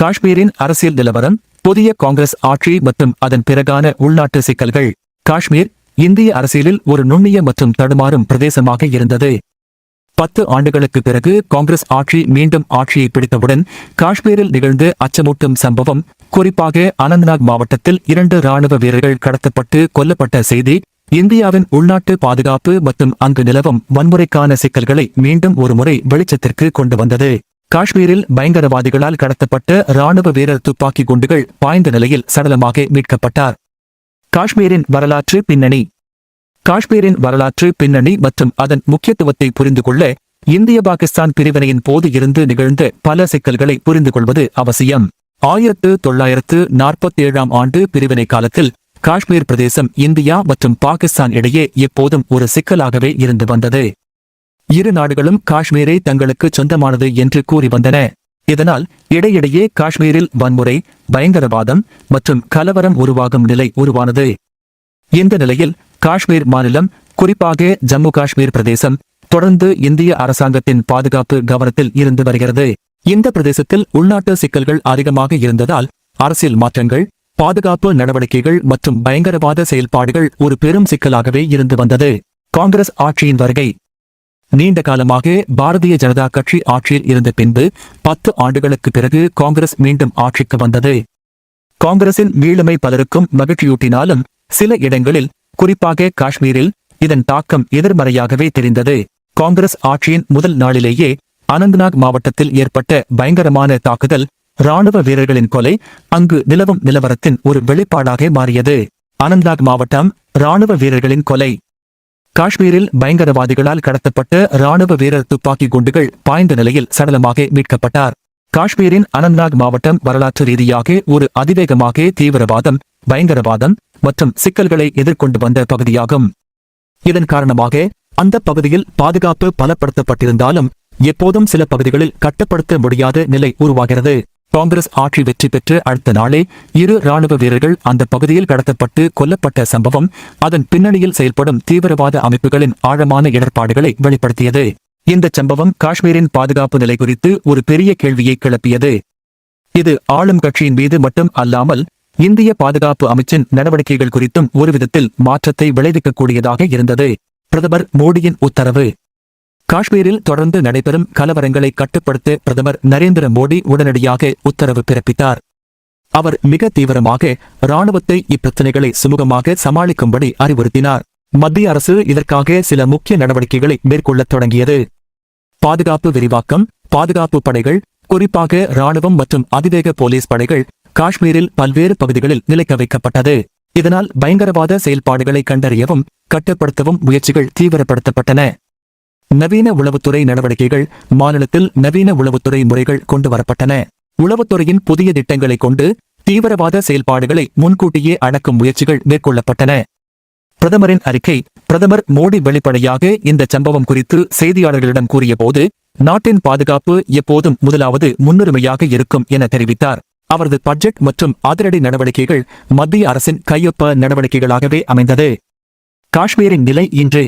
காஷ்மீரின் அரசியல் நிலவரம் புதிய காங்கிரஸ் ஆட்சி மற்றும் அதன் பிறகான உள்நாட்டு சிக்கல்கள். காஷ்மீர் இந்திய அரசியலில் ஒரு நுண்ணிய மற்றும் தடுமாறும் பிரதேசமாக இருந்தது. பத்து ஆண்டுகளுக்கு பிறகு காங்கிரஸ் ஆட்சி மீண்டும் ஆட்சியை பிடித்தவுடன் காஷ்மீரில் நிகழ்ந்து அச்சமூட்டும் சம்பவம் குறிப்பாக அனந்த்நாக் மாவட்டத்தில் இரண்டு ராணுவ வீரர்கள் கடத்தப்பட்டு கொல்லப்பட்ட செய்தி இந்தியாவின் உள்நாட்டு பாதுகாப்பு மற்றும் அங்கு நிலவும் வன்முறைக்கான சிக்கல்களை மீண்டும் ஒருமுறை வெளிச்சத்திற்கு கொண்டு வந்தது. காஷ்மீரில் பயங்கரவாதிகளால் கடத்தப்பட்ட ராணுவ வீரர் துப்பாக்கி குண்டுகள் பாய்ந்த நிலையில் சடலமாக மீட்கப்பட்டார். காஷ்மீரின் வரலாற்று பின்னணி. காஷ்மீரின் வரலாற்று பின்னணி மற்றும் அதன் முக்கியத்துவத்தை புரிந்து கொள்ள இந்திய பாகிஸ்தான் பிரிவினையின் போது இருந்து நிகழ்ந்த பல சிக்கல்களை புரிந்து கொள்வது அவசியம். ஆயிரத்து தொள்ளாயிரத்து நாற்பத்தி ஏழாம் ஆண்டு பிரிவினை காலத்தில் காஷ்மீர் பிரதேசம் இந்தியா மற்றும் பாகிஸ்தான் இடையே எப்போதும் ஒரு சிக்கலாகவே இருந்து வந்தது. இரு நாடுகளும் காஷ்மீரை தங்களுக்கு சொந்தமானது என்று கூறி வந்தன. இதனால் இடையிடையே காஷ்மீரில் வன்முறை பயங்கரவாதம் மற்றும் கலவரம் உருவாகும் நிலை உருவானது. இந்த நிலையில் காஷ்மீர் மாநிலம் குறிப்பாக ஜம்மு காஷ்மீர் பிரதேசம் தொடர்ந்து இந்திய அரசாங்கத்தின் பாதுகாப்பு கவனத்தில் இருந்து வருகிறது. இந்த பிரதேசத்தில் உள்நாட்டு சிக்கல்கள் அதிகமாக இருந்ததால் அரசியல் மாற்றங்கள் பாதுகாப்பு நடவடிக்கைகள் மற்றும் பயங்கரவாத செயல்பாடுகள் ஒரு பெரும் சிக்கலாகவே இருந்து வந்தது. காங்கிரஸ் ஆட்சியின் வருகை நீண்ட காலமாக பாரதிய ஜனதா கட்சி ஆட்சியில் இருந்த பின்பு பத்து ஆண்டுகளுக்கு பிறகு காங்கிரஸ் மீண்டும் ஆட்சிக்கு வந்தது. காங்கிரசின் மீளுமை பலருக்கும் மகிழ்ச்சியூட்டினாலும் சில இடங்களில் குறிப்பாக காஷ்மீரில் இதன் தாக்கம் எதிர்மறையாகவே தெரிந்தது. காங்கிரஸ் ஆட்சியின் முதல் நாளிலேயே அனந்த்நாக் மாவட்டத்தில் ஏற்பட்ட பயங்கரமான தாக்குதல் ராணுவ வீரர்களின் கொலை அங்கு நிலவும் நிலவரத்தின் ஒரு வெளிப்பாடாக மாறியது. அனந்த்நாக் மாவட்டம் ராணுவ வீரர்களின் கொலை. காஷ்மீரில் பயங்கரவாதிகளால் கடத்தப்பட்ட ராணுவ வீரர் துப்பாக்கி குண்டுகள் பாய்ந்த நிலையில் சடலமாக மீட்கப்பட்டார். காஷ்மீரின் அனந்த்நாக் மாவட்டம் வரலாற்று ரீதியாக ஒரு அதிவேகமாக தீவிரவாதம் பயங்கரவாதம் மற்றும் சிக்கல்களை எதிர்கொண்டு வந்த பகுதியாகும். இதன் காரணமாக அந்த பகுதியில் பாதுகாப்பு பலப்படுத்தப்பட்டிருந்தாலும் எப்போதும் சில பகுதிகளில் கட்டுப்படுத்த முடியாத நிலை உருவாகிறது. காங்கிரஸ் ஆட்சி வெற்றி பெற்று அடுத்த நாளே இரு ராணுவ வீரர்கள் அந்த பகுதியில் கடத்தப்பட்டு கொல்லப்பட்ட சம்பவம் அதன் பின்னணியில் செயல்படும் தீவிரவாத அமைப்புகளின் ஆழமான இடர்பாடுகளை வெளிப்படுத்தியது. இந்த சம்பவம் காஷ்மீரின் பாதுகாப்பு நிலை குறித்து ஒரு பெரிய கேள்வியை கிளப்பியது. இது ஆளும் கட்சியின் மீது மட்டும் அல்லாமல் இந்திய பாதுகாப்பு அமைச்சின் நடவடிக்கைகள் குறித்தும் ஒரு விதத்தில் மாற்றத்தை விளைவிக்கக்கூடியதாக இருந்தது. பிரதமர் மோடியின் உத்தரவு. காஷ்மீரில் தொடர்ந்து நடைபெறும் கலவரங்களை கட்டுப்படுத்த பிரதமர் நரேந்திர மோடி உடனடியாக உத்தரவு பிறப்பித்தார். அவர் மிக தீவிரமாக ராணுவத்தை இப்பிரச்சனைகளை சுமூகமாக சமாளிக்கும்படி அறிவுறுத்தினார். மத்திய அரசு இதற்காக சில முக்கிய நடவடிக்கைகளை மேற்கொள்ளத் தொடங்கியது. பாதுகாப்பு விரிவாக்கம் பாதுகாப்பு படைகள் குறிப்பாக ராணுவம் மற்றும் அதிவேக போலீஸ் படைகள் காஷ்மீரில் பல்வேறு பகுதிகளில் நிலைக்க வைக்கப்பட்டது. இதனால் பயங்கரவாத செயல்பாடுகளை கண்டறியவும் கட்டுப்படுத்தவும் முயற்சிகள் தீவிரப்படுத்தப்பட்டன. நவீன உளவுத்துறை நடவடிக்கைகள் மாநிலத்தில் நவீன உளவுத்துறை முறைகள் கொண்டு வரப்பட்டன. உளவுத்துறையின் புதிய திட்டங்களை கொண்டு தீவிரவாத செயல்பாடுகளை முன்கூட்டியே அடக்கும் முயற்சிகள் மேற்கொள்ளப்பட்டன. பிரதமரின் அறிக்கை பிரதமர் மோடி வெளிப்படையாக இந்த சம்பவம் குறித்து செய்தியாளர்களிடம் கூறியபோது நாட்டின் பாதுகாப்பு எப்போதும் முதலாவது முன்னுரிமையாக இருக்கும் என தெரிவித்தார். அவரது பட்ஜெட் மற்றும் அதிரடி நடவடிக்கைகள் மத்திய அரசின் கையொப்ப நடவடிக்கைகளாகவே அமைந்தது. காஷ்மீரின் நிலை இன்று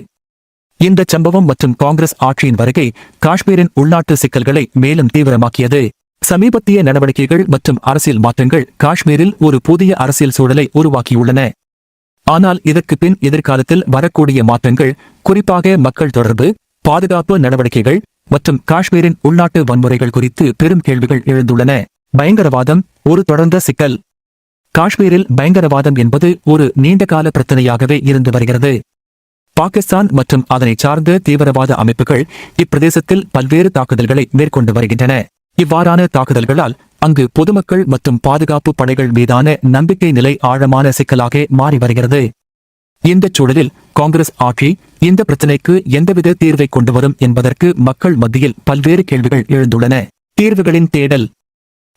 இந்த சம்பவம் மற்றும் காங்கிரஸ் ஆட்சியின் வருகை காஷ்மீரின் உள்நாட்டு சிக்கல்களை மேலும் தீவிரமாக்கியது. சமீபத்திய நடவடிக்கைகள் மற்றும் அரசியல் மாற்றங்கள் காஷ்மீரில் ஒரு புதிய அரசியல் சூழலை உருவாக்கியுள்ளன. ஆனால் இதற்கு பின் எதிர்காலத்தில் வரக்கூடிய மாற்றங்கள் குறிப்பாக மக்கள் தொடர்பு பாதுகாப்பு நடவடிக்கைகள் மற்றும் காஷ்மீரின் உள்நாட்டு வன்முறைகள் குறித்து பெரும் கேள்விகள் எழுந்துள்ளன. பயங்கரவாதம் ஒரு தொடர்ந்த சிக்கல். காஷ்மீரில் பயங்கரவாதம் என்பது ஒரு நீண்டகால பிரச்சனையாகவே இருந்து வருகிறது. பாகிஸ்தான் மற்றும் அதனை சார்ந்த தீவிரவாத அமைப்புகள் இப்பிரதேசத்தில் பல்வேறு தாக்குதல்களை மேற்கொண்டு வருகின்றன. இவ்வாறான தாக்குதல்களால் அங்கு பொதுமக்கள் மற்றும் பாதுகாப்பு படைகள் மீதான நம்பிக்கை நிலை ஆழமான சிக்கலாக மாறி வருகிறது. இந்த சூழலில் காங்கிரஸ் ஆட்சி இந்த பிரச்சினைக்கு எந்தவித தீர்வை கொண்டு வரும் என்பதற்கு மக்கள் மத்தியில் பல்வேறு கேள்விகள் எழுந்துள்ளன. தீர்வுகளின் தேடல்.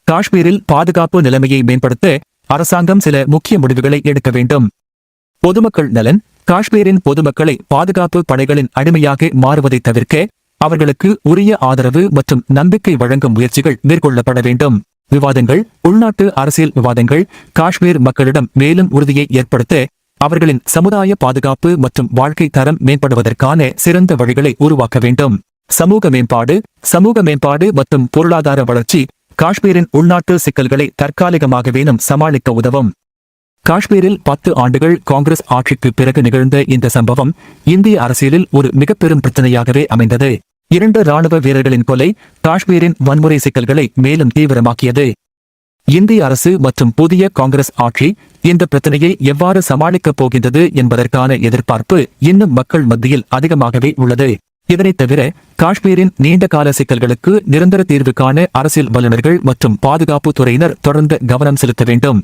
காஷ்மீரில் பாதுகாப்பு நிலைமையை மேம்படுத்த அரசாங்கம் சில முக்கிய முடிவுகளை எடுக்க வேண்டும். பொதுமக்கள் நலன் காஷ்மீரின் பொதுமக்களை பாதுகாப்பு படைகளின் அடிமையாக மாறுவதை தவிர்க்க அவர்களுக்கு உரிய ஆதரவு மற்றும் நம்பிக்கை வழங்கும் முயற்சிகள் மேற்கொள்ளப்பட வேண்டும். விவாதங்கள் உள்நாட்டு அரசியல் விவாதங்கள் காஷ்மீர் மக்களிடம் மேலும் உறுதியை ஏற்படுத்த அவர்களின் சமுதாய பாதுகாப்பு மற்றும் வாழ்க்கை தரம் மேம்படுவதற்கான சிறந்த வழிகளை உருவாக்க வேண்டும். சமூக மேம்பாடு சமூக மேம்பாடு மற்றும் பொருளாதார வளர்ச்சி காஷ்மீரின் உள்நாட்டு சிக்கல்களை தற்காலிகமாகவேனும் சமாளிக்க உதவும். காஷ்மீரில் பத்து ஆண்டுகள் காங்கிரஸ் ஆட்சிக்கு பிறகு நிகழ்ந்த இந்த சம்பவம் இந்திய அரசியலில் ஒரு மிகப்பெரும் பிரச்சனையாகவே அமைந்தது. இரண்டு ராணுவ வீரர்களின் கொலை காஷ்மீரின் வன்முறை சிக்கல்களை மேலும் தீவிரமாக்கியது. இந்திய அரசு மற்றும் புதிய காங்கிரஸ் ஆட்சி இந்த பிரச்சனையை எவ்வாறு சமாளிக்கப் போகின்றது என்பதற்கான எதிர்பார்ப்பு இன்னும் மக்கள் மத்தியில் அதிகமாகவே உள்ளது. இதனைத் தவிர காஷ்மீரின் நீண்டகால சிக்கல்களுக்கு நிரந்தர தீர்வு காண அரசியல் வல்லுநர்கள் மற்றும் பாதுகாப்பு துறையினர் தொடர்ந்து கவனம் செலுத்த வேண்டும்.